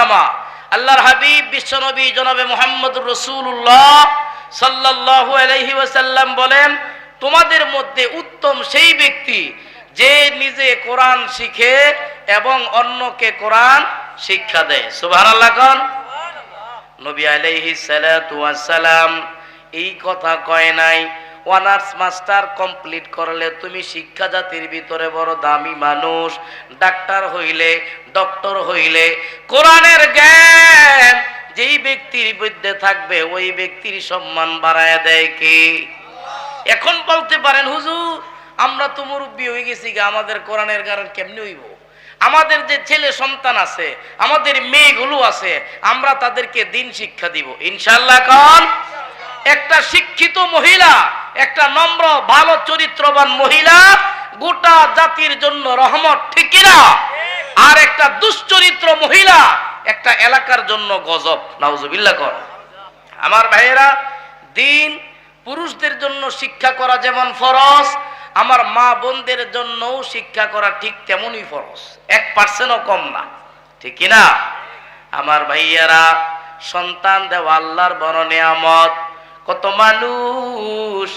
উলামা আল্লাহর হাবিব বিশ্বনবী জনাবে মোহাম্মদ রসুল্লাহ সাল্লাল্লাহু আলাইহি ওয়াসাল্লাম বলেন, তোমাদের মধ্যে উত্তম সেই ব্যক্তি যে নিজে কোরআন শিখে এবং অন্যকে কোরআন শিক্ষা দেয়। কোন। নবী আলাইহি ওয়াসসালাম এই কথা কয় নাই অনার্স মাস্টার কমপ্লিট করলে তুমি শিক্ষা জাতির ভিতরে বড় দামি মানুষ, ডাক্তার হইলে, ডক্টর হইলে। কোরআনের জ্ঞান, যেই ব্যক্তির মধ্যে থাকবে, ওই ব্যক্তির সম্মান বাড়ায় দেয় কি? এখন বলতে পারেন, হুজুর, আমরা তো মুরব্বী হয়ে গেছি গা, আমাদের কোরআনের কারণ কেমনি হইব? আমাদের যে ছেলে সন্তান আছে, আমাদের মেয়েগুলো আছে, আমরা তাদেরকে দিন শিক্ষা দিব। ইনশাল্লাহ কন? একটা শিক্ষিত মহিলা একটা নম্র, ভালো চরিত্রবান মহিলা গোটা জাতির জন্য রহমত, ঠিক না আর একটা দুশ্চরিত্র মহিলা একটা এলাকার জন্য গজব, নাউজুবিল্লাহ কর। আমার ভাইয়েরা, দিন পুরুষদের জন্য শিক্ষা করা যেমন ফরজ, আমার মা বোনদের জন্যও শিক্ষা করা ঠিক তেমনই ফরজ। এক পার্সেন্টও কম না, ঠিক না আমার ভাইয়ারা, সন্তান দেওয়া আল্লাহর বড় নিয়ামত কত মানুষ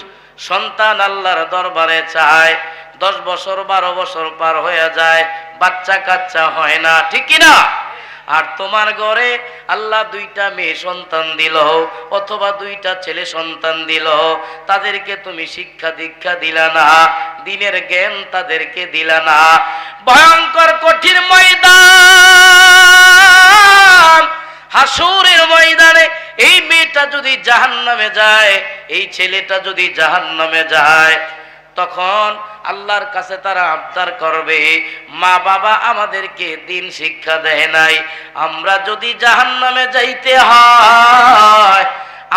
সন্তান আল্লাহর দরবারে চায়, দশ বছর, বারো বছর পার হয়ে যায়, বাচ্চা কাচ্চা হয় না, ঠিক না আর তোমার ঘরে আল্লাহ দুইটা মেয়ে সন্তান দিল, অথবা দুইটা ছেলে সন্তান দিল, তাদেরকে তুমি শিক্ষা দীক্ষা দিলা না, দিনের জ্ঞান তাদেরকে দিলা না। ভয়ঙ্কর কঠিন ময়দান, হাসুরের ময়দানে এই মেয়েটা যদি জাহান নামে যায়, এই ছেলেটা যদি জাহান নামে যায়, তখন আল্লাহর কাছে তারা আবদার করবে, মা বাবা আমাদেরকে দিন শিক্ষা দেয় নাই, আমরা যদি জাহান নামে যাইতে হয়,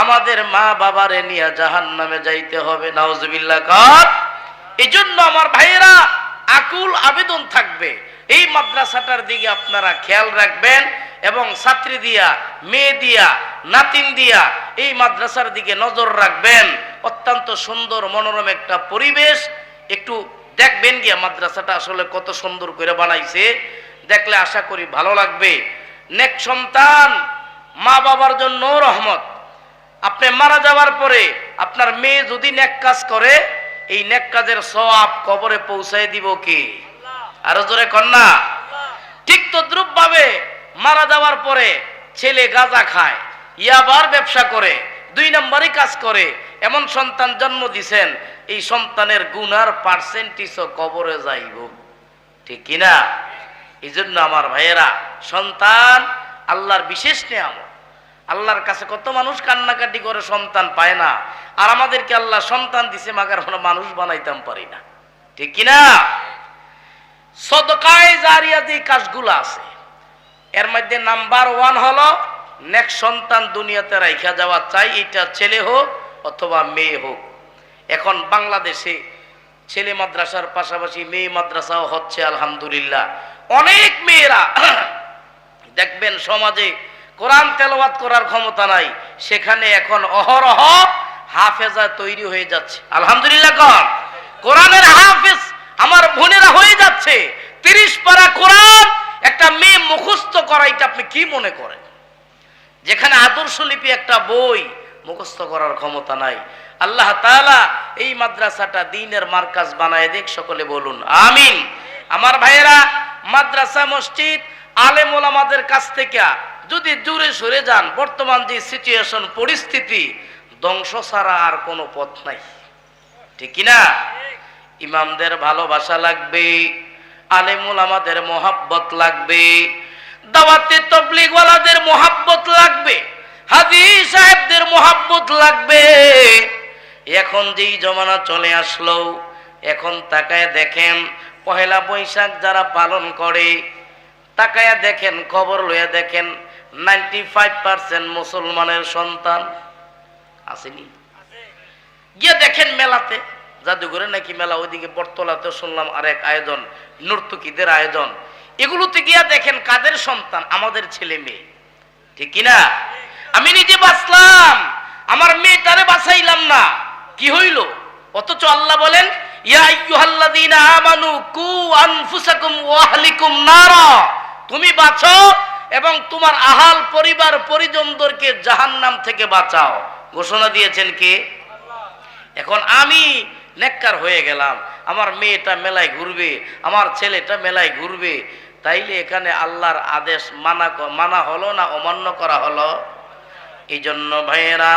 আমাদের মা বাবারে নিয়ে জাহান নামে যাইতে হবে নাউজবিল্লা কর। এই জন্য আমার ভাইয়েরা, আকুল আবেদন থাকবে। এই মাদ্রাসাটার দিকে আপনারা খেয়াল রাখবেন। এবং ছাত্রী দিয়া মেয়ে দিয়া নাতিন দিয়া এই মাদ্রাসার দিকে নজর রাখবেন। অত্যন্ত সুন্দর মনোরম একটা পরিবেশ। একটু দেখবেন গিয়া মাদ্রাসাটা আসলে কত সুন্দর করে বানাইছে। দেখলে আশা করি ভালো লাগবে। নেক সন্তান মা বাবার জন্য রহমত। আপনি মারা যাওয়ার পরে আপনার মেয়ে যদি নেক কাজ করে এই নেক কাজের সব কবরে পৌঁছায় দিব কি? আরও জোরে কন্যা ঠিক তদ্রুপ ভাবে মারা যাওয়ার পরে ছেলে গাঁজা খায় ইয়াবার ব্যবসা করে, দুই নম্বরই কাজ করে। এমন সন্তান জন্ম দিছেন, এই সন্তানের গুনার পার্সেন্টেজও কবরে যাইব। ঠিক কিনা এই জন্য আমার ভাইয়েরা, সন্তান আল্লাহর বিশেষ নিয়ামত। আল্লাহর কাছে কত মানুষ কান্নাকাটি করে সন্তান পায় না, আর আমাদেরকে আল্লাহ সন্তান দিছে, মাগার কোনো মানুষ বানাইতাম পারি না। ঠিক কিনা সদকায় জারিয়া যে কাজগুলো আছে। এর মধ্যে নাম্বার ওয়ান হলো নেক্সট সন্তান দুনিয়াতে রাইখা যাওয়া চাই, এটা ছেলে হোক অথবা মেয়ে হোক। এখন বাংলাদেশে ছেলে মাদ্রাসার পাশাপাশি মেয়ে মাদ্রাসাও হচ্ছে, আলহামদুলিল্লাহ। অনেক মেয়েরা দেখবেন সমাজে কোরআন তেলাওয়াত করার ক্ষমতা নাই, সেখানে এখন অহরহ হাফেজা তৈরি হয়ে যাচ্ছে। আলহামদুলিল্লাহ কর কোরআনের হাফেজ আমার বোনেরা হয়ে যাচ্ছে তিরিশ পারা কোরআন একটা মেয়ে মুখস্থ করা এটা আপনি কি মনে করেন? যেখানে আদর্শ লিপি একটা বই মুখস্থ করার ক্ষমতা নাই, আল্লাহ তাআলা এই মাদ্রাসাটা দিনের মার্কাজ বানায় দেখ, সকলে বলুন, আমিন। আমার ভাইয়েরা, মাদ্রাসা, মসজিদ, আলেম ওলামাদের কাছ থেকে যদি দূরে সরে যান, বর্তমান যে সিচুয়েশন পরিস্থিতি, ধ্বংস ছাড়া আর কোনো পথ নাই। ঠিক কিনা? ইমামদের ভালোবাসা লাগবে আলেমুল আমাদের মোহাব্বত লাগবে দাওয়াতে তবলিগওয়ালাদের মোহাব্বত লাগবে হাজি সাহেবদের মোহাব্বত লাগবে। এখন যেই জমানা চলে আসলো, এখন তাকায় দেখেন পহেলা বৈশাখ যারা পালন করে, তাকায়া দেখেন, খবর লইয়া দেখেন নাইনটি ফাইভ পার্সেন্ট মুসলমানের সন্তান আসেনি। গিয়ে দেখেন মেলাতে, জাদুঘরে নাকি মেলা, ওইদিকে বটতলাতে শুনলাম আরেক আয়োজন, নর্তকীদের আয়োজন। এগুলোতে গিয়া দেখেন কাদের সন্তান? আমাদের ছেলে মেয়ে। ঠিক কিনা? আমি নিজে বাঁচলাম, আমার মেয়েটারে বাঁচাইলাম না। কি হইল? অথচ আল্লাহ বলেন তুমি বাঁচো এবং তোমার আহাল পরিবার পরিজনদেরকে জাহান্নাম থেকে বাঁচাও। ঘোষণা দিয়েছেন কে? এখন আমি নেককার হয়ে গেলাম। আমার মেয়েটা মেলায় ঘুরবে, আমার ছেলেটা মেলায় ঘুরবে। তাইলে এখানে আল্লাহর আদেশ মানা মানা হলো না অমান্য করা হলো? এই জন্য ভাইয়েরা